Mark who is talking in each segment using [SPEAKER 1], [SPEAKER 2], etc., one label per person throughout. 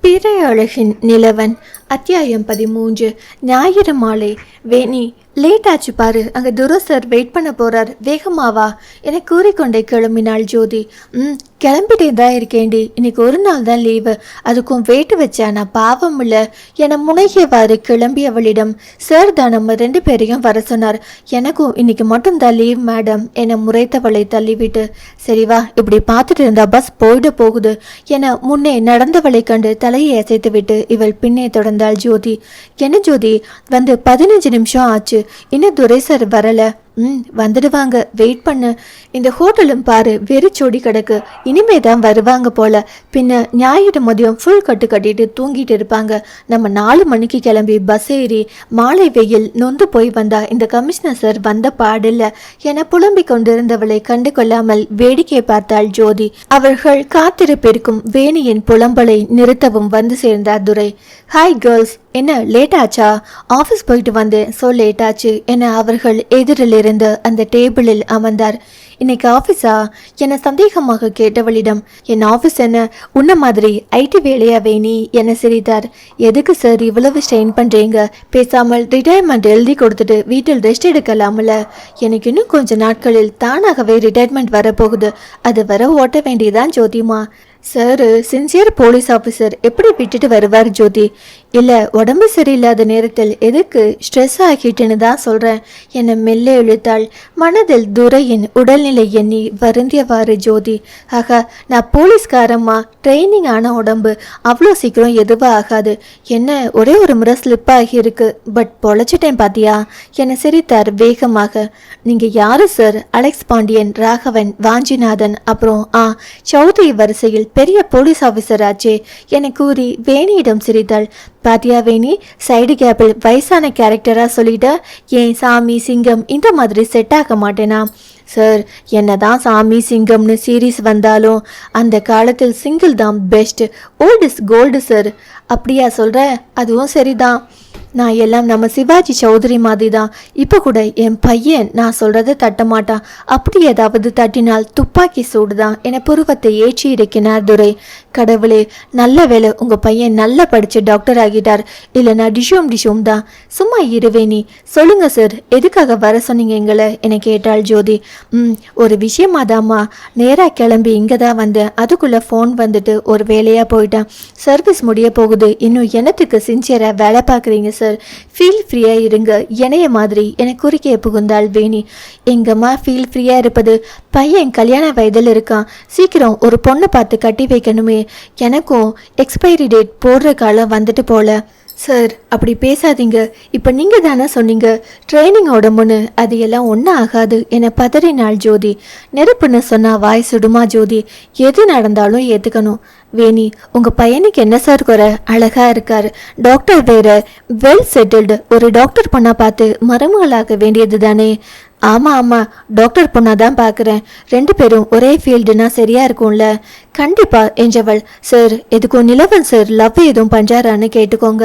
[SPEAKER 1] பிற அழகின் நிலவன் அத்தியாயம் பதிமூன்று ஞாயிறு மாலை. வேணி லேட் ஆச்சு பாரு. அங்கே துரு சார் வெயிட் பண்ண போகிறார் வேகமாவா என கூறிக்கொண்டே கிளம்பினாள் ஜோதி. ம் கிளம்பிட்டே தான் இருக்கேண்டி இன்னைக்கு ஒரு நாள் தான் லீவு. அதுக்கும் வேட்டு வச்சா நான் பாவம் இல்லை என முனைகியவாறு கிளம்பியவளிடம் சார் தான் நம்ம ரெண்டு பேரையும் வர சொன்னார். எனக்கும் இன்னைக்கு மட்டும்தான் லீவ் மேடம் என முறைத்தவளை தள்ளிவிட்டு. சரி வா இப்படி பார்த்துட்டு இருந்தா பஸ் போயிட போகுது என முன்னே நடந்தவளை கண்டு தலையை அசைத்து விட்டு இவள் பின்னே தொடர்ந்தாள் ஜோதி. என்ன ஜோதி? வந்து பதினஞ்சு நிமிஷம் ஆச்சு. இன்னும் துரை சார் வரலை. ம் வந்துடுவாங்க வெயிட் பண்ணு. இந்த ஹோட்டலும் பாரு வெறிச்சோடி கிடக்கு. இனிமே தான் வருவாங்க போல. பின்ன ஞாயிறு மதியம் ஃபுல் கட்டு கட்டிட்டு தூங்கிட்டு இருப்பாங்க. நம்ம நாலு மணிக்கு கிளம்பி பஸ் ஏறி மாலை வெயில் நொந்து போய் வந்தா இந்த கமிஷனர் சார் வந்த பாடில்ல என புலம்பிக் கொண்டிருந்தவளை கண்டு கொள்ளாமல் வேடிக்கை பார்த்தாள் ஜோதி. அவர்கள் காத்திருப்பிருக்கும் வேணியின் புலம்பலை நிறுத்தவும் வந்து சேர்ந்தார் துரை. ஹாய் கேர்ள்ஸ் என்ன லேட் ஆச்சா? ஆஃபீஸ் போயிட்டு வந்தேன் ஸோ லேட் ஆச்சு என அவர்கள் எதிரில் இருந்து அந்த டேபிளில் அமர்ந்தார். இன்னைக்கு ஆஃபீஸா என சந்தேகமாக கேட்டவளிடம் என் ஆஃபீஸ் என்ன? உன்ன மாதிரி ஐடி வேலையா வேணி? என சிரித்தார். எதுக்கு சார் இவ்வளவு ஸ்ட்ரெயின் பண்ணுறீங்க பேசாமல் ரிட்டையர்மெண்ட் எழுதி கொடுத்துட்டு வீட்டில் ரெஸ்ட் எடுக்கலாம்ல? எனக்கு இன்னும் கொஞ்ச நாட்களில் தானாகவே ரிட்டையர்மெண்ட் வரப்போகுது. அது வர ஓட்ட வேண்டியதான் ஜோதிமா. சார் சின்சியர் போலீஸ் ஆஃபீஸர் எப்படி விட்டுட்டு வருவார் ஜோதி? இல்லை உடம்பு சரியில்லாத நேரத்தில் எதுக்கு ஸ்ட்ரெஸ் ஆகிட்டுன்னு தான் சொல்கிறேன் என்னை மெல்ல இழுத்தாள். மனதில் துரையின் உடல்நிலை எண்ணி வருந்தியவாறு ஜோதி. ஆகா நான் போலீஸ்காரம்மா. ட்ரைனிங் ஆன உடம்பு. அவ்வளோ சீக்கிரம் எதுவும் ஆகாது. என்ன ஒரே ஒரு முறை ஸ்லிப் ஆகியிருக்கு. பட் பொழைச்சிட்டேன் பாத்தியா? என்னை சிரித்தார் வேகமாக. நீங்கள் யாரு சார் அலெக்ஸ் பாண்டியன் ராகவன் வாஞ்சிநாதன். அப்புறம் ஆ சௌத்ரி வரிசையில் பெரிய போலீஸ் ஆஃபீஸர் ஆச்சே. என கூறி வேணியிடம் சிரித்தாள். பாத்தியா வேணி சைடு கேப்பில் வயசான கேரக்டராக சொல்லிட்ட ஏன் சாமி சிங்கம் இந்த மாதிரி செட் ஆக மாட்டேனா? சார் என்னதான் சாமி சிங்கம்னு சீரீஸ் வந்தாலும் அந்த காலத்தில் சிங்கிள் தான் best old is gold sir அப்படியா சொல்கிற அதுவும் சரிதான். நான் எல்லாம் நம்ம சிவாஜி சௌதரி மாதிரி தான் இப்போ கூட என் பையன் நான் சொல்கிறத தட்ட மாட்டான். அப்படி ஏதாவது தட்டினால் துப்பாக்கி சூடுதான் என புருவத்தை ஏற்றி இருக்கிறார் துரை. கடவுளே நல்ல வேலை உங்கள் பையன் நல்லா படித்து டாக்டர் ஆகிட்டார். இல்லைனா டிஷோம் டிஷோம் தான். சும்மா இருவேணி சொல்லுங்க சார் எதுக்காக வர சொன்னீங்க எங்களை? என கேட்டாள் ஜோதி. ம் ஒரு விஷயமாதாம்மா நேராக கிளம்பி இங்கே தான் வந்தேன். அதுக்குள்ளே ஃபோன் வந்துட்டு ஒரு வேலையாக போயிட்டேன். சர்வீஸ் முடிய போகுது. இன்னும் எனத்துக்கு சின்சியராக வேலை பார்க்குறீங்க சார். ஃபீல் ஃப்ரீயாக இருங்க. இணைய மாதிரி என குறுக்கே புகுந்தாள் வேணி. எங்கம்மா ஃபீல் ஃப்ரீயாக இருப்பது. பையன் கல்யாண வயதில் இருக்கான். சீக்கிரம் ஒரு பொண்ணை பார்த்து கட்டி வைக்கணுமே. எனக்கும் எக்ஸ்பைரி டேட் போடுற காலம் வந்துட்டு போல. சார் அப்படி பேசாதீங்க. இப்போ நீங்கள் தானே சொன்னீங்க. ட்ரைனிங் உடம்புன்னு அது எல்லாம் ஒன்றும் ஆகாது என பதறினாள் ஜோதி. நெருப்புன்னு சொன்னா வாய் சுடுமா ஜோதி. எது நடந்தாலும் ஏற்றுக்கணும் வேணி உங்கள் பையனுக்கு என்ன சார் குறை? அழகா இருக்கார். டாக்டர் வேற வெல் செட்டில்டு ஒரு டாக்டர் பொண்ணா பார்த்து மருமகளாக வேண்டியது தானே ஆமாம் ஆமாம் டாக்டர் பொண்ணா தான் பார்க்குறேன். ரெண்டு பேரும் ஒரே ஃபீல்டுனா சரியாக இருக்கும்ல. கண்டிப்பாக என்றவள் சார் எதுக்கும் நிலவன் சார் லவ் எதுவும் பண்றாரான்னு கேட்டுக்கோங்க.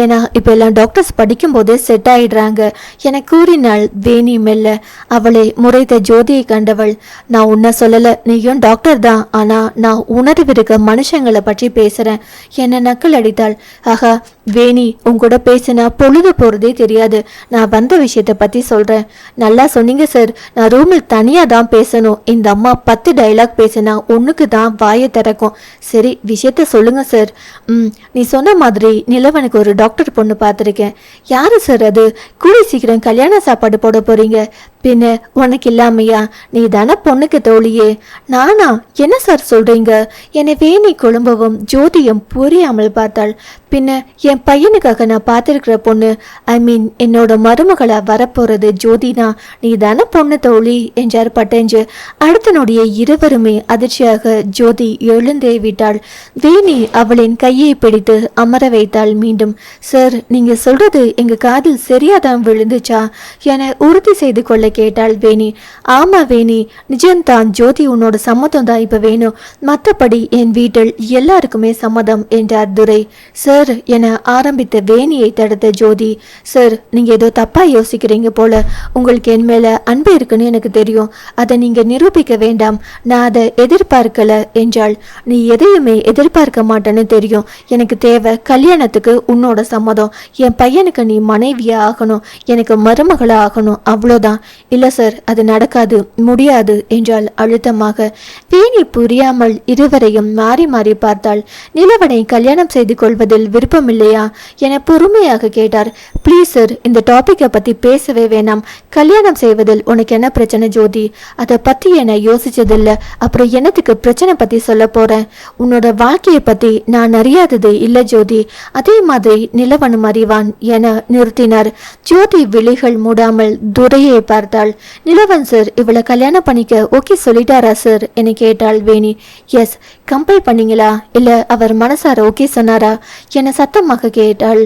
[SPEAKER 1] ஏன்னா இப்போ எல்லாம் டாக்டர்ஸ் படிக்கும்போதே செட் ஆகிடுறாங்க என கூறினாள் வேணி மெல்ல. அவளை முறைத்த ஜோதியை கண்டவள். நான் உன்னை சொல்லலை. நீயும் டாக்டர் தான். ஆனால் நான் உணர்விருக்க மனுஷங்களை பற்றி பேசுகிறேன் என்னை நக்கல் அடித்தாள். ஆகா வேணி உங்கூட பேசினா பொழுது போகிறதே தெரியாது. நான் வந்த விஷயத்தை பற்றி சொல்கிறேன் நல்லா சொன்னீங்க சார் நான் ரூமில் தனியாக தான் பேசணும். இந்த அம்மா பத்து டைலாக் பேசினா ஒன்றுக்கு தான் வாயை திறக்கும். சரி விஷயத்த சொல்லுங்க சார் ம் நீ சொன்ன மாதிரி நிலவனுக்கு ஒரு டாக்டர் பொண்ணு பார்த்துருக்கேன். யாரு சார் அது? கூடி சீக்கிரம் கல்யாண சாப்பாடு போட போகிறீங்க பின்ன உனக்கு இல்லாமையா நீ தானே பொண்ணுக்கு தோழியே. நானா? என்ன சார் சொல்றீங்க? என்னை வேணி குழம்பவும் ஜோதியும் புரியாமல் பார்த்தாள். பின்ன என் பையனுக்காக நான் பார்த்துருக்கிற பொண்ணு ஐ மீன் என்னோட மருமகளா வரப்போறது ஜோதினா? நீ தானே பொண்ணு தோழி? என்றார் பட்டேஞ்சு. அடுத்த இருவருமே அதிர்ச்சியாக ஜோதி எழுந்தே விட்டாள். வேணி அவளின் கையை பிடித்து அமர வைத்தாள் மீண்டும். சார் நீங்க சொல்றது எங்க காதில் சரியாதான் விழுந்துச்சா? என உறுதி செய்து கொள்ள கேட்டாள் வேணி. ஆமா வேணி நிஜம்தான் ஜோதி உன்னோட சம்மதம் தான் இப்ப வேணும். மற்றபடி என் வீட்டில் எல்லாருக்குமே சம்மதம் என்றார் துரை. சார் என ஆரம்பித்த வேணியை தடுத்த ஜோதி. சார் நீங்க ஏதோ தப்பா யோசிக்கிறீங்க போல. உங்களுக்கு என் மேல அன்பு இருக்குன்னு எனக்கு தெரியும். அதை நீங்க நிரூபிக்க வேண்டாம். நான் அதை எதிர்பார்க்கல என்றாள். நீ எதையுமே எதிர்பார்க்க மாட்டேன்னு தெரியும். எனக்கு தேவை கல்யாணத்துக்கு உன்னோட சம்மதம். என் பையனுக்கு நீ மனைவியா ஆகணும். எனக்கு மருமகளா ஆகணும். அவ்வளோதான். இல்ல சார் அது நடக்காது முடியாது என்றால் அழுத்தமாக. பேணி புரியாமல் இருவரையும் மாறி மாறி பார்த்தாள் நிலவனை கல்யாணம் செய்து கொள்வதில் விருப்பமில்லையா? என பொறுமையாக கேட்டார். ப்ளீஸ் சார் இந்த டாபிக்கை பத்தி பேசவே வேணாம். கல்யாணம் செய்வதில் உனக்கு என்ன பிரச்சனை ஜோதி? அதை பத்தி என்ன யோசிச்சதில்ல. அப்புறம் என்னத்துக்கு பிரச்சனை பத்தி சொல்ல போறேன் உன்னோட வாழ்க்கையை பத்தி நான் அறியாதது இல்ல ஜோதி. அதே மாதிரி நிலவனும் அறிவான் என நிறுத்தினார். ஜோதி விழிகள் மூடாமல் துரையை பார்த்தாள் நிலவன் சார் இவளை கல்யாணம் பண்ணிக்க ஓகே சொல்லிட்டாரா சார் என கேட்டாள் வேணி. எஸ் கம்பல் பண்ணீங்களா? இல்ல அவர் மனசார ஓகே சொன்னாரா? என சத்தமாக கேட்டாள்.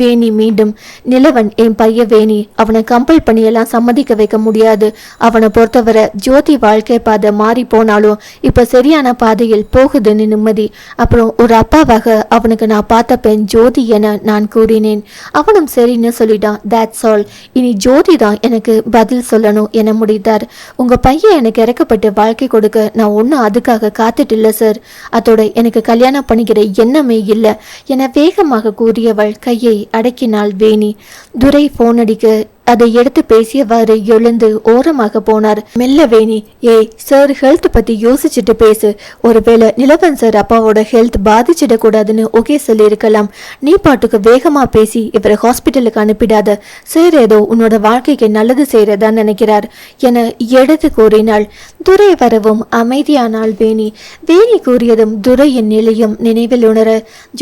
[SPEAKER 1] வேணி மீண்டும் நிலவன் என் பையன் வேணி அவனை கம்பல் பண்ணியெல்லாம் சம்மதிக்க வைக்க முடியாது. அவனை பொறுத்தவரை ஜோதி வாழ்க்கை பாதை மாறி போனாலும் இப்ப சரியான பாதையில் போகுதுன்னு நிம்மதி. அப்புறம் ஒரு அப்பாவாக அவனுக்கு நான் பார்த்த பெண் ஜோதி என நான் கூறினேன். அவனும் சரின்னு சொல்லிட்டான். தேட்ஸ் ஆல் இனி ஜோதி தான் எனக்கு பதில் சொல்லணும் என முடித்தார். உங்க பையன் எனக்கு இறக்கப்பட்டு வாழ்க்கை கொடுக்க நான் ஒன்றும் அதுக்காக காத்துட்டு இல்லை சார் அதோட எனக்கு கல்யாணம் பண்ணிக்கிற எண்ணமே இல்லை. என வேகமாக கூறியவள் கையை அடக்கினாள் வேணி. துரை போன் அடிக்க அதை எடுத்து பேசியவாறு எழுந்து ஓரமாக போனார். மெல்ல வேணி ஏய் சார் ஹெல்த் பத்தி யோசிச்சுட்டு பேசு. ஒருவேளை நிலவன் சார் அப்பாவோட ஹெல்த் பாதிச்சிடக்கூடாதுன்னு ஓகே சொல்லியிருக்கலாம். நீ பாட்டுக்கு வேகமா பேசி இவரை ஹாஸ்பிட்டலுக்கு அனுப்பிடாத. சார் ஏதோ உன்னோட வாழ்க்கைக்கு நல்லது செய்யறதா நினைக்கிறார் என எடுத்து கூறினாள். துரை வரவும் அமைதியானாள் வேணி. வேணி கூறியதும் துரையின் நிலையும் நினைவில் உணர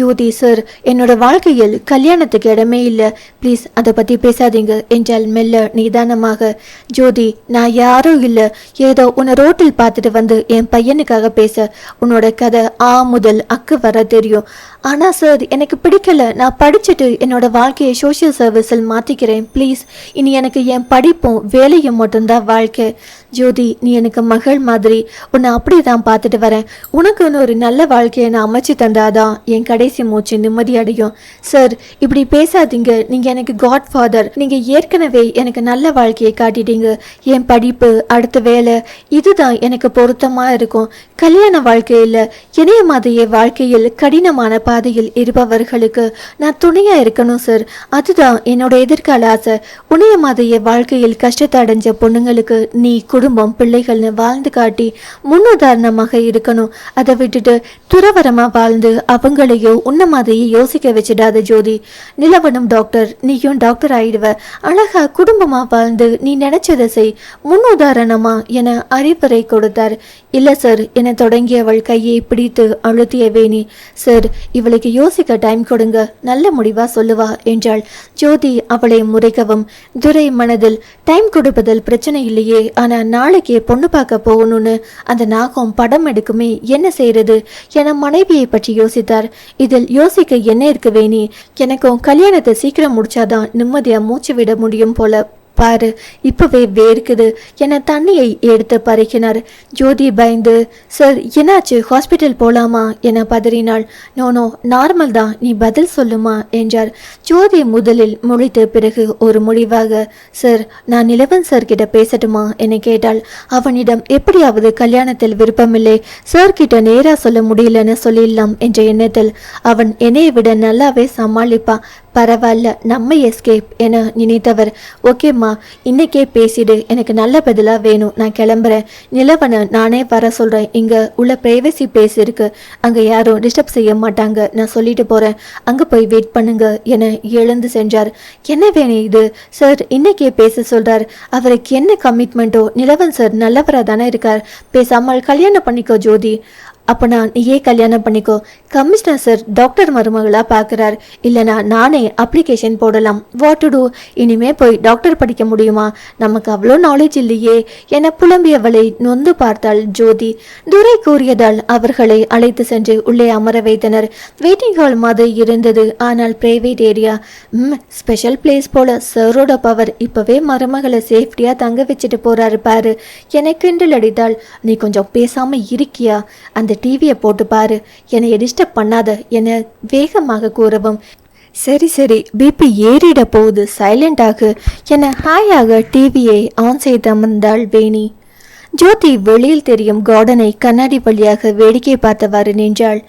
[SPEAKER 1] ஜோதி சார் என்னோட வாழ்க்கையில் கல்யாணத்துக்கு இடமே இல்லை. ப்ளீஸ் அதை பத்தி பேசாதீங்க என்றால் மெல்ல நிதானமாக ஜோதி நான் யாரும் இல்லை. ஏதோ உன்னை ரோட்டில் பார்த்துட்டு வந்து என் பையனுக்காக பேச. உன்னோட கதை ஆ முதல் அக்கு வர தெரியும். ஆனா சார் எனக்கு பிடிக்கல. நான் படிச்சுட்டு என்னோட வாழ்க்கையை சோஷியல் சர்வீஸில் மாத்திக்கிறேன். ப்ளீஸ் இனி எனக்கு என் படிப்பும் வேலையும் மட்டும்தான் வாழ்க்கை. ஜோதி நீ எனக்கு மகள் மாதிரி. உன்னை அப்படி தான் பார்த்துட்டு வரேன். உனக்குன்னு ஒரு நல்ல வாழ்க்கையை நான் அமைச்சு தந்தாதான் என் கடைசி மூச்சு நிம்மதி அடையும். சார் இப்படி பேசாதீங்க. நீங்க எனக்கு காட் ஃபாதர் நீங்க ஏற்கனவே எனக்கு நல்ல வாழ்க்கையை காட்டிட்டீங்க. என் படிப்பு அடுத்த வேலை இதுதான் எனக்கு பொருத்தமா இருக்கும். கல்யாண வாழ்க்கையில் இணைய மாதிரியே வாழ்க்கையில் கடினமான பாதையில் இருப்பவர்களுக்கு நான் துணையா இருக்கணும் சார் அதுதான் என்னோட எதிர்கால ஆசை. உனைய மாதிரியே வாழ்க்கையில் கஷ்டத்தை அடைஞ்ச பொண்ணுங்களுக்கு நீ குடும்பம் பிள்ளைகள்னு வாழ்ந்து காட்டி முன்னுதாரணமாக இருக்கணும். அதை விட்டுட்டு துறவரமா வாழ்ந்து அவங்களையோ உன்ன மாதிரியே யோசிக்க வச்சிடாத ஜோதி. நிலவனும் டாக்டர் நீயும் டாக்டர் ஆயிடுவ. அழகா குடும்பமா வாழ்ந்து நீ நினைச்சதை செய். முன்னுதாரணமா என அறிவுரை கொடுத்தார். இல்ல சார் என தொடங்கிய அவள் கையை பிடித்து அழுத்திய வேணி. சார் இவளுக்கு யோசிக்க டைம் கொடுங்க. நல்ல முடிவா சொல்லுவா என்றாள். ஜோதி அவளை முறைக்கவும். துரை மனதில் டைம் கொடுப்பதில் பிரச்சனை இல்லையே. ஆனா நாளைக்கே பொண்ணு பார்க்க போகணும்னு அந்த நாகம் படம் எடுக்குமே என்ன செய்யறது என மனைவியை பற்றி யோசித்தார். இதில் யோசிக்க என்ன இருக்கு வேணி? எனக்கும் கல்யாணத்தை சீக்கிரம் முடிச்சாதான் நிம்மதியா மூச்சு விட முடியும். முடியும் போல. பாரு இப்பவே வேர்க்குது. என தண்ணியை எடுத்து பறிக்கினார். ஜோதி பயந்து சார் என்னாச்சு? ஹாஸ்பிட்டல் போலாமா? என பதறினாள். நோனோ நார்மல் தான். நீ பதில் சொல்லுமா? என்றார். ஜோதி முதலில் முழித்த பிறகு ஒரு முடிவாக சார் நான் நிலவன் சார் கிட்ட பேசட்டுமா? என கேட்டாள். அவனிடம் எப்படியாவது கல்யாணத்தில் விருப்பமில்லை. சார் கிட்ட நேரா சொல்ல முடியலன்னு சொல்லிடலாம் என்ற எண்ணத்தில் அவன் என்னையை விட நல்லாவே சமாளிப்பான் பரவாயில்ல நம்ம எஸ்கேப் என நினைத்தவர் ஓகேம்மா இன்னைக்கே பேசிடு எனக்கு நல்ல பதிலாக வேணும் நான் கிளம்புறேன். நிலவனை நானே வர சொல்கிறேன் இங்கே உள்ள ப்ரைவசி பிளேஸ் இருக்கு. அங்கே யாரும் டிஸ்டர்ப் செய்ய மாட்டாங்க நான் சொல்லிட்டு போகிறேன் அங்கே போய் வெயிட் பண்ணுங்க என எழுந்து சென்றார். என்ன வேணும் இது? சார் இன்னைக்கே பேச சொல்கிறார் அவருக்கு என்ன கமிட்மெண்ட்டோ நிலவன் சார் நல்லவராக தானே இருக்கார். பேசாமல் கல்யாணம் பண்ணிக்கோ ஜோதி. அப்போ நான் நீயே கல்யாணம் பண்ணிக்கோ. கமிஷனர் சார் டாக்டர் மருமகளா பார்க்குறார் இல்லைனா நானே அப்ளிகேஷன் போடலாம். வாட் டு டூ இனிமே போய் டாக்டர் படிக்க முடியுமா? நமக்கு அவ்வளோ நாலேஜ் இல்லையே. என புலம்பியவளை நொந்து பார்த்தாள் ஜோதி. துரை கூறியதால் அவர்களை அழைத்து சென்று உள்ளே அமர வைத்தனர். வெயிட்டிங் ஹால் மாதிரி இருந்தது. ஆனால் பிரைவேட் ஏரியா ம் ஸ்பெஷல் பிளேஸ் போல. சரோட பவர் இப்போவே மருமகளை சேஃப்டியாக தங்க வச்சுட்டு போறாரு பாரு. என கிண்டல் அடித்தாள். நீ கொஞ்சம் பேசாமல் இருக்கியா? அந்த டிவியை போட்டு பாரு. என்னை டிஸ்டர்ப் பண்ணாத. என வேகமாக கூறவும். சரி சரி. பிபி ஏறிட போகுது. சைலண்ட் ஆகு. என ஹாயாக டிவியை ஆன் செய்து அமர்ந்தாள் வேணி. ஜோதி வெளியில் தெரியும் கார்டனை கண்ணாடி வழியாக வேடிக்கை பார்த்தவாறு நின்றாள்.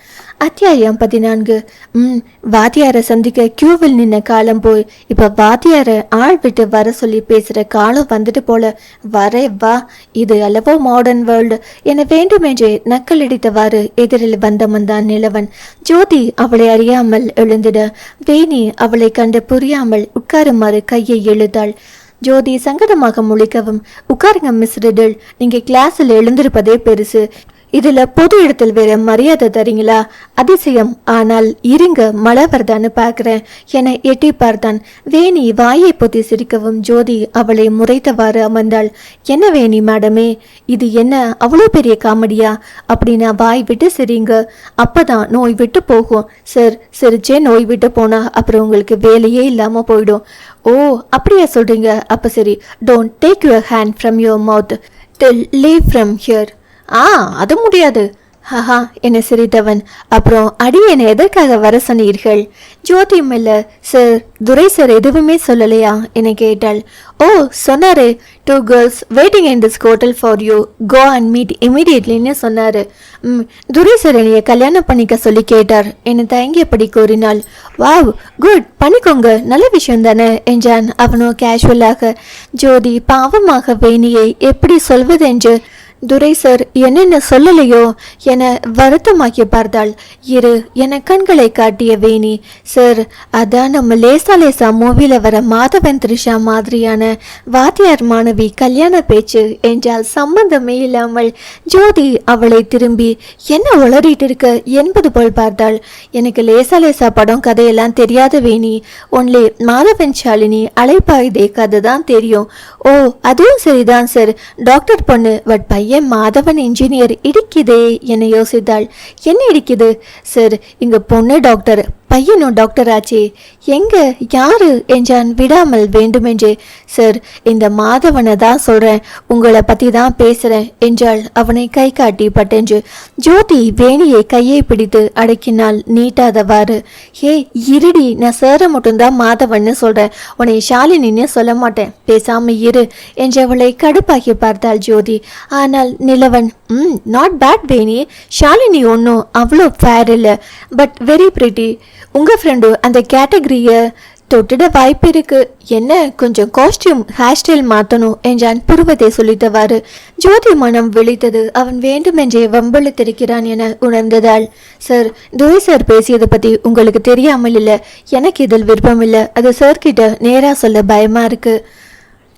[SPEAKER 1] அத்தியாயம் பதினான்கு. ம் வாத்தியாரை சந்திக்க கியூவில் நின்ன காலம் போய் இப்போ வாத்தியாரை ஆள் விட்டு வர சொல்லி பேசுற காலம் வந்துட்டு போல. வரே வா இது அல்லவோ மாடர்ன் வேர்ல்டு என வேண்டுமென்றே நக்கலடித்தவாறு எதிரில் வந்தமன் நிலவன். ஜோதி அவளை அறியாமல் எழுந்திட. வேணி அவளை கண்டு புரியாமல் உட்காருமாறு கையை எழுதாள் ஜோதி சங்கடமாக முழிக்கவும் உட்காருங்க மிஸ் ரிடில். நீங்க கிளாஸில் எழுந்திருப்பதே பெருசு. இதுல பொது இடத்தில் வேற மரியாதை தரீங்களா? அதிசயம். ஆனால் இருங்க மழை வருதான்னு பார்க்கிறேன். என எட்டி பார்த்தான். வேணி வாயை பொத்தி சிரிக்கவும் ஜோதி அவளை முறைத்தவாறு அமர்ந்தாள். என்ன வேணி மேடமே? இது என்ன அவ்வளோ பெரிய காமெடியா? அப்படின்னா வாய் விட்டு சிரிங்க. அப்பதான் நோய் விட்டு போகும். சார் சிரிச்சே நோய் விட்டு போனா அப்புறம் உங்களுக்கு வேலையே இல்லாம போயிடும். ஓ அப்படியா சொல்றீங்க. அப்ப சரி don't take your hand from your mouth till leave from here ah அது முடியாது. ஹஹா என சிரித்தவன். அப்புறம் அடி என்னை எதற்காக வர சொன்னீர்கள்? ஜோதி இல்லை சார் துரை சார் எதுவுமே சொல்லலையா? என கேட்டாள். ஓ சொன்னாரு. Two girls waiting in this hotel for you go and meet இமீடியட்லின்னு சொன்னாரு. ம் துரை சார் என்னைய கல்யாணம் பண்ணிக்க சொல்லி கேட்டார். என தயங்கியபடி கூறினாள். Wow good. பண்ணிக்கோங்க. நல்ல விஷயம் தானே என்றான். அவனோ கேஷுவலாக ஜோதி பாவமாக வேணியை எப்படி சொல்வதென்று துரை சார் என்னென்ன சொல்லலையோ என வருத்தமாக்கி பார்த்தாள் இரு என கண்களை காட்டிய வேணி. சார் அதான் நம்ம லேசா லேசா மூவில வர மாதவன் த்ரிஷா மாதிரியான வாத்தியார் மாணவி கல்யாண பேச்சு என்றால் சம்பந்தமே இல்லாமல் ஜோதி அவளை திரும்பி என்ன உளறிட்டு இருக்க? என்பது போல் பார்த்தாள் எனக்கு லேசா லேசா படம் கதையெல்லாம் தெரியாத வேணி. ஒன்லி மாதவன் ஷாலினி அலைப்பாயுதே கதை தான் தெரியும். ஓ அதுவும் சரிதான் சார். டாக்டர் பொண்ணு பட் பையன் மாதவன் இன்ஜினியர் இடிக்குதே என யோசித்தாள். என்ன இடிக்குது? சார் இங்கே பொண்ணு டாக்டர். பையனும் டாக்டர் ஆச்சே எங்க? யாரு? என்றான் விடாமல் வேண்டுமென்றே. சார் இந்த மாதவனை தான் சொல்றேன். உங்களை பத்தி தான் பேசுறேன் என்றாள் அவனை கை காட்டி பட்டென்று. ஜோதி வேணியை கையை பிடித்து அடக்கினாள் நீட்டாதவாறு. ஏ இருடி நான் சேர மட்டும்தான் மாதவன்னு சொல்றேன். உன்னை ஷாலினின்னு சொல்ல மாட்டேன். பேசாம இரு என்றவளை கடுப்பாக்கி பார்த்தாள் ஜோதி. ஆனால் நிலவன் ம் நாட் பேட் வேணி. ஷாலினி ஒன்றும் அவ்வளோ ஃபேர் இல்லை. பட் வெரி பிரிட்டி உங்கள் ஃப்ரெண்டு அந்த கேட்டகரியை தொட்டிட வாய்ப்பு இருக்கு. என்ன? கொஞ்சம் காஸ்டியூம் ஹேர் ஸ்டைல் மாற்றணும் என்றான் புருவத்தை சொல்லித்தவாறு ஜோதி மனம் விழித்தது. அவன் வேண்டுமென்றே வம்பளித்திருக்கிறான் என உணர்ந்ததால் சார் துரை சார் பேசியதை பற்றி உங்களுக்கு தெரியாமல் இல்லை. எனக்கு இதில் விருப்பம் இல்லை அது சார்கிட்ட நேராக சொல்ல பயமாக இருக்குது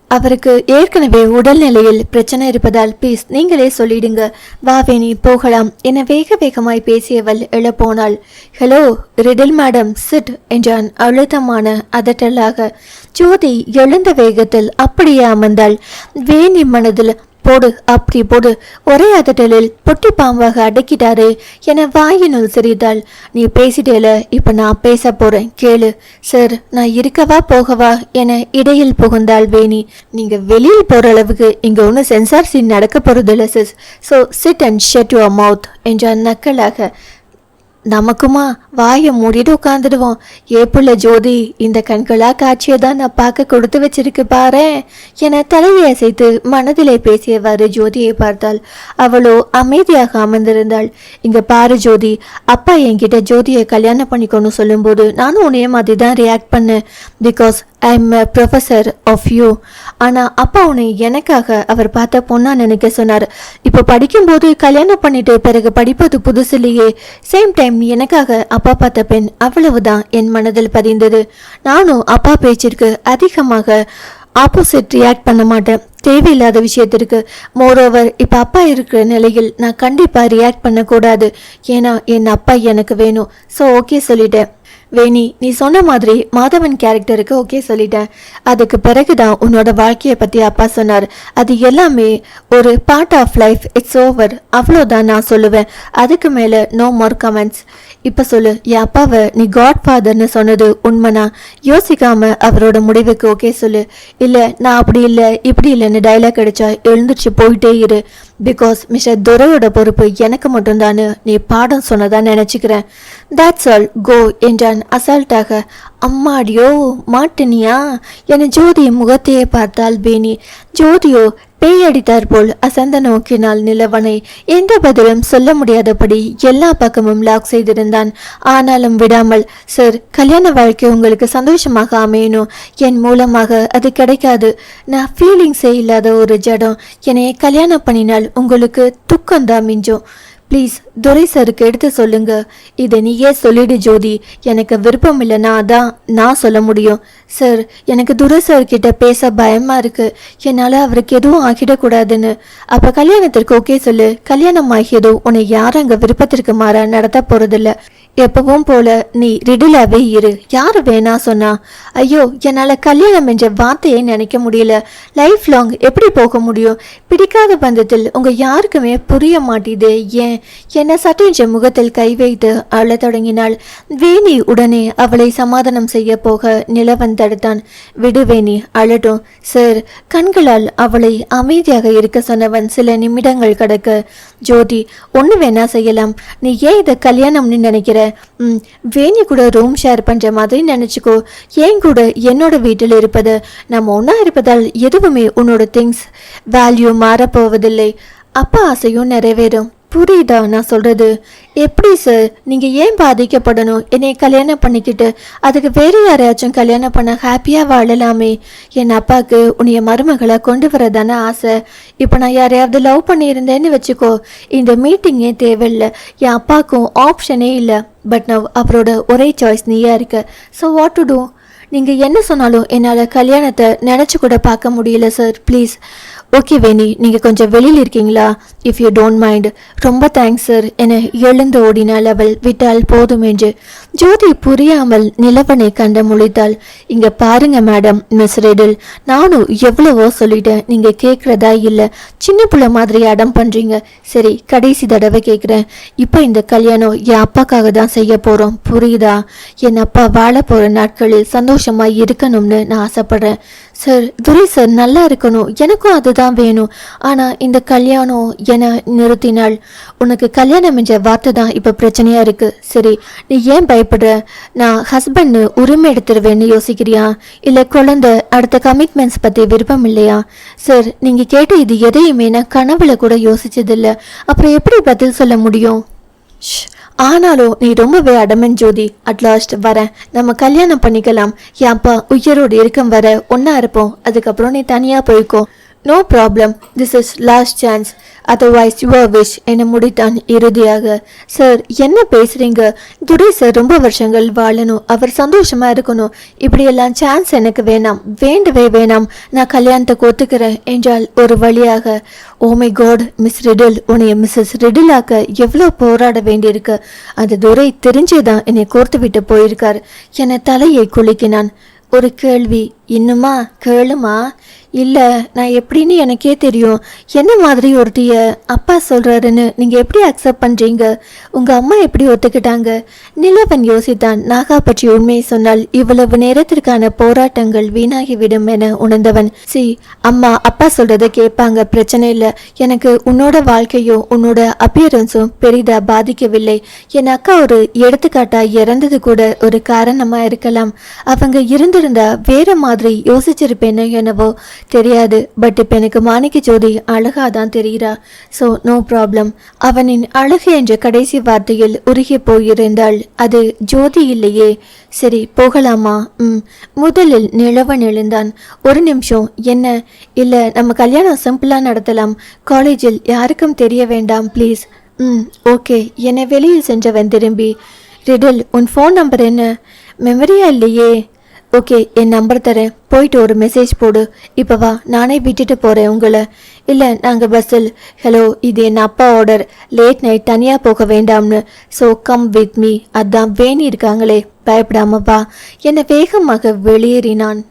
[SPEAKER 1] அவருக்கு ஏற்கனவே உடல்நிலையில் பிரச்சனை இருப்பதால் ப்ளீஸ் நீங்களே சொல்லிடுங்க. வாவேணி போகலாம் என வேக வேகமாய் பேசியவள் எழப்போனாள். ஹலோ ரிடில் மேடம் சிட் என்றான் அழுத்தமான அதட்டலாக. ஜோதி எழுந்த வேகத்தில் அப்படியே அமர்ந்தாள். வேணி மனதில் போடு அப்படி போடு. ஒரே அதட்டலில் பொட்டி பாம்பாக அடக்கிட்டாரு என வாயினுள் சிரித்தாள். நீ பேசிட்டேல இப்ப நான் பேச போறேன் கேளு. சார் நான் இருக்கவா போகவா என இடையில் புகுந்தாள் வேணி. நீங்க வெளியில் போற அளவுக்கு இங்க ஒன்று சென்சார் சீன் நடக்க போறதில்ல sis so sit and shut your mouth என்றான் நக்கலாக. நமக்குமா வாயை மூடிட்டு உட்காந்துடுவோம் ஏப்புள்ள ஜோதி இந்த கண்களா காட்சியை தான் நான் பார்க்க கொடுத்து வச்சிருக்கு பாரேன் என தலையை அசைத்து மனதிலே பேசியவாறு ஜோதியை பார்த்தாள். அவளோ அமைதியாக அமர்ந்திருந்தாள். இங்க பாரு ஜோதி அப்பா என்கிட்ட ஜோதியை கல்யாணம் பண்ணிக்கணும் சொல்லும்போது நானும் உன்னைய மாதிரி தான் ரியாக்ட் பண்ணேன். Because I am professor of you ஆனால் அப்பா உன்னை எனக்காக அவர் பார்த்த பொண்ணா நினைக்க சொன்னார். இப்போ படிக்கும்போது கல்யாணம் பண்ணிட்டு பிறகு படிப்பது புதுசு இல்லையே. சேம் டைம் எனக்காக அப்பா பார்த்த பெண் அவ்வளவுதான் என் மனதில் பதிந்தது. நானும் அப்பா பேச்சிற்கு அதிகமாக ஆப்போசிட் ரியாக்ட் பண்ண மாட்டேன். தேவையில்லாத விஷயத்திற்கு. மோரோவர் இப்போ அப்பா இருக்கிற நிலையில் நான் கண்டிப்பாக ரியாக்ட் பண்ணக்கூடாது. ஏன்னா என் அப்பா எனக்கு வேணும். ஸோ ஓகே சொல்லிட்டேன். வேணி நீ சொன்ன மாதிரி மாதவன் கேரக்டருக்கு ஓகே சொல்லிட்டேன். அதுக்கு பிறகு தான் உன்னோட வாழ்க்கையை பற்றி அப்பா சொன்னார். அது எல்லாமே ஒரு part of life it's over அவ்வளோதான் நான் சொல்லுவேன். அதுக்கு மேலே நோ மோர் கமெண்ட்ஸ் இப்போ சொல்லு என் அப்பாவை நீ காட் ஃபாதர்னு சொன்னது உண்மைனா? யோசிக்காம அவரோட முடிவுக்கு ஓகே சொல்லு. இல்லை நான் அப்படி இல்லை இப்படி இல்லைன்னு டைலாக் அடிச்சா எழுந்துருச்சு போயிட்டே இரு. பிகாஸ் மிஸ்டர் துரையோட பொறுப்பு எனக்கு மட்டும்தான்னு நீ பாடம் சொன்னதா நினச்சிக்கிறேன். தட்ஸ் ஆல் கோ என்றான் அசால்ட்டாக அம்மாடியோ மாட்டினியா? என ஜோதி முகத்தையே பார்த்தால் பேணி. ஜோதியோ பேயடித்தார் போல் அசந்த நோக்கினால் நிலவனை எந்த பதிலும் சொல்ல முடியாதபடி எல்லா பக்கமும் லாக் செய்திருந்தான். ஆனாலும் விடாமல் சார் கல்யாண வாழ்க்கை உங்களுக்கு சந்தோஷமாக அமையணும். என் மூலமாக அது கிடைக்காது. நான் ஃபீலிங்ஸே இல்லாத ஒரு ஜடம். என்னை கல்யாணம் பண்ணினால் உங்களுக்கு துக்கம்தான் மிஞ்சும். ப்ளீஸ் துரை சருக்கு எடுத்து சொல்லுங்க. இதை நீயே சொல்லிடு ஜோதி. எனக்கு விருப்பம் இல்லைன்னா தான் நான் சொல்ல முடியும். சார் எனக்கு துரை சார் கிட்ட பேச பயமா இருக்கு. என்னால் அவருக்கு எதுவும் ஆகிடக்கூடாதுன்னு அப்போ கல்யாணத்திற்கு ஓகே சொல்லு. கல்யாணம் ஆகியதும் உன்னை யாரும் அங்கே விருப்பத்திற்கு மாற நடத்த போறதில்ல. எப்பவும் போல நீ ரிடிலாவே இரு. யாரு வேணா சொன்னா ஐயோ என்னால் கல்யாணம் என்ற வார்த்தையை நினைக்க முடியல. லைஃப் லாங் எப்படி போக முடியும்? பிடிக்காத பந்தத்தில் உங்க யாருக்குமே புரிய மாட்டேதே. ஏன்? என்னை சட்டென்ற முகத்தில் கை வைத்து அழ தொடங்கினாள். வேணி உடனே அவளை சமாதானம் செய்ய போக நிலவன் தடுத்தான். விடு வேணி அழட்டும். சார் கண்களால் அவளை அமைதியாக இருக்க சொன்னவன் சில நிமிடங்கள் கடக்க. ஜோதி ஒன்று வேணா செய்யலாம். நீ ஏன் இதை கல்யாணம்னு நினைக்கிற? வேணி கூட ரூம் ஷேர் பண்ணுற மாதிரி நினச்சிக்கோ. ஏன் கூட என்னோட வீட்டில் இருப்பது? நம்ம ஒன்றா இருப்பதால் எதுவுமே உன்னோட திங்ஸ் வேல்யூ மாறப்போவதில்லை. அப்பா ஆசையும் நிறைவேறும். புரியுதா நான் சொல்கிறது எப்படி சார் நீங்கள் ஏன் பாதிக்கப்படணும்? என்னை கல்யாணம் பண்ணிக்கிட்டு அதுக்கு வேறு யாரையாச்சும் கல்யாணம் பண்ண ஹாப்பியாக வாழலாமே? என் அப்பாவுக்கு உன்னைய மருமகளை கொண்டு வரதானே ஆசை. இப்போ நான் யாரையாவது லவ் பண்ணியிருந்தேன்னு வச்சுக்கோ. இந்த மீட்டிங்கே தேவையில்லை. என் அப்பாவுக்கும் ஆப்ஷனே இல்லை. பட் நவ் அவரோட ஒரே சாய்ஸ் நீயா இருக்க. ஸோ வாட் டு டூ நீங்கள் என்ன சொன்னாலும் என்னால் கல்யாணத்தை நினச்சி கூட பார்க்க முடியல சார் ப்ளீஸ் ஓகே வேணி நீங்கள் கொஞ்சம் வெளியில் இருக்கீங்களா? இஃப் யூ டோன்ட் மைண்ட் ரொம்ப தேங்க்ஸ் சார் என எழுந்து ஓடினாள் அவள். விட்டால் போதும் என்று. ஜோதி புரியாமல் நிலவனை கண்ட முழித்தாள். இங்கே பாருங்க மேடம் மிஸ் ரெடில் நானும் எவ்வளவோ சொல்லிட்டேன். நீங்கள் கேட்குறதா இல்லை. சின்ன பிள்ளை மாதிரி அடம் பண்ணுறீங்க சரி கடைசி தடவை கேட்குறேன். இப்போ இந்த கல்யாணம் என் அப்பாக்காக தான் செய்ய போகிறோம் புரியுதா? என் அப்பா வாழ போகிற நாட்களில் சந்தோஷம் சந்தோஷமாக இருக்கணும்னு நான் ஆசைப்பட்றேன். சார் துரை சார் நல்லா இருக்கணும். எனக்கும் அதுதான் வேணும். ஆனால் இந்த கல்யாணம் என நிறுத்தினால் உனக்கு கல்யாணம் என்ற வார்த்தை தான் இப்போ பிரச்சனையாக இருக்குது சரி நீ ஏன் பயப்படுற? நான் ஹஸ்பண்டு உரிமை எடுத்துருவேன்னு யோசிக்கிறியா? இல்லை குழந்தை அடுத்த கமிட்மெண்ட்ஸ் பற்றி விருப்பம் இல்லையா? சார் நீங்கள் கேட்ட இது எதையுமே நான் கனவுல கூட யோசிச்சதில்லை. அப்புறம் எப்படி பதில் சொல்ல முடியும்? ஆனாலும் நீ ரொம்பவே அடமன் ஜோதி. அட்லாஸ்ட் வரேன். நம்ம கல்யாணம் பண்ணிக்கலாம். என் அப்பா உயிரோடு இருக்கும் வர ஒன்றா இருப்போம். அதுக்கப்புறம் நீ தனியாக போய்க்கோ. No problem this is last chance otherwise your wish என முடித்தான் இறுதியாக. சார் என்ன பேசுகிறீங்க துரை சார் ரொம்ப வருஷங்கள் வாழணும். அவர் சந்தோஷமாக இருக்கணும். இப்படியெல்லாம் சான்ஸ் எனக்கு வேணாம். வேண்டவே வேணாம். நான் கல்யாணத்தை ஒத்துக்கிறேன் என்றால் ஒரு வழியாக. Oh my god miss Riddle உன்னைய மிஸ்ஸஸ் ரிடிலாக்க எவ்வளோ போராட வேண்டியிருக்கு. அந்த துரை தெரிஞ்சேதான் என்னை கோர்த்து விட்டு போயிருக்கார். என தலையை குலுக்கினான். ஒரு கேள்வி. இன்னுமா? கேளுமா? இல்லை நான் எப்படின்னு எனக்கே தெரியும். என்ன மாதிரி ஒருத்திய அப்பா சொல்கிறாருன்னு நீங்கள் எப்படி அக்செப்ட் பண்ணுறீங்க உங்கள் அம்மா எப்படி ஒத்துக்கிட்டாங்க? நிலவன் யோசித்தான். நாகா பற்றி உண்மையை சொன்னால் இவ்வளவு நேரத்திற்கான போராட்டங்கள் வீணாகிவிடும் என உணர்ந்தவன். சி அம்மா அப்பா சொல்கிறத கேட்பாங்க. பிரச்சனை இல்லை. எனக்கு உன்னோட வாழ்க்கையும் உன்னோட அப்பியரன்ஸும் பெரிதாக பாதிக்கவில்லை. என் அக்கா ஒரு எடுத்துக்காட்டாக இறந்தது கூட ஒரு காரணமாக இருக்கலாம். அவங்க இருந்திருந்தா வேற மாதிரி யோசிச்சிருப்பேனோ என்னவோ. தெரியாது. பட் இப்போ எனக்கு மாணிக்க ஜோதி அழகா தான் தெரிகிறா. ஸோ நோ ப்ராப்ளம் அவனின் அழகு என்ற கடைசி வார்த்தையில் உருகி போயிருந்தாள். அது ஜோதி இல்லையே. சரி போகலாமா? ம். முதலில் நிலவன் எழுந்தான். ஒரு நிமிஷம். என்ன? இல்லை நம்ம கல்யாணம் சிம்பிளாக நடத்தலாம். காலேஜில் யாருக்கும் தெரிய வேண்டாம் ப்ளீஸ் ம் ஓகே. என்னை வெளியில் சென்றவன் திரும்பி. ரிடல் உன் ஃபோன் நம்பர் என்ன? மெமரியா இல்லையே? ஓகே என் நம்பர் தரேன். போயிட்டு ஒரு மெசேஜ் போடு. இப்போ வா நானே விட்டுட்டு போகிறேன் உங்களை. இல்லை நாங்கள் பஸ்ஸில். ஹலோ இது என் அப்பா ஆர்டர் லேட் நைட் தனியாக போக வேண்டாம்னு. ஸோ கம் வித் மீ அதான் வேணி இருக்காங்களே. பயப்படாம வா. என்னை வேகமாக வெளியேறினான்.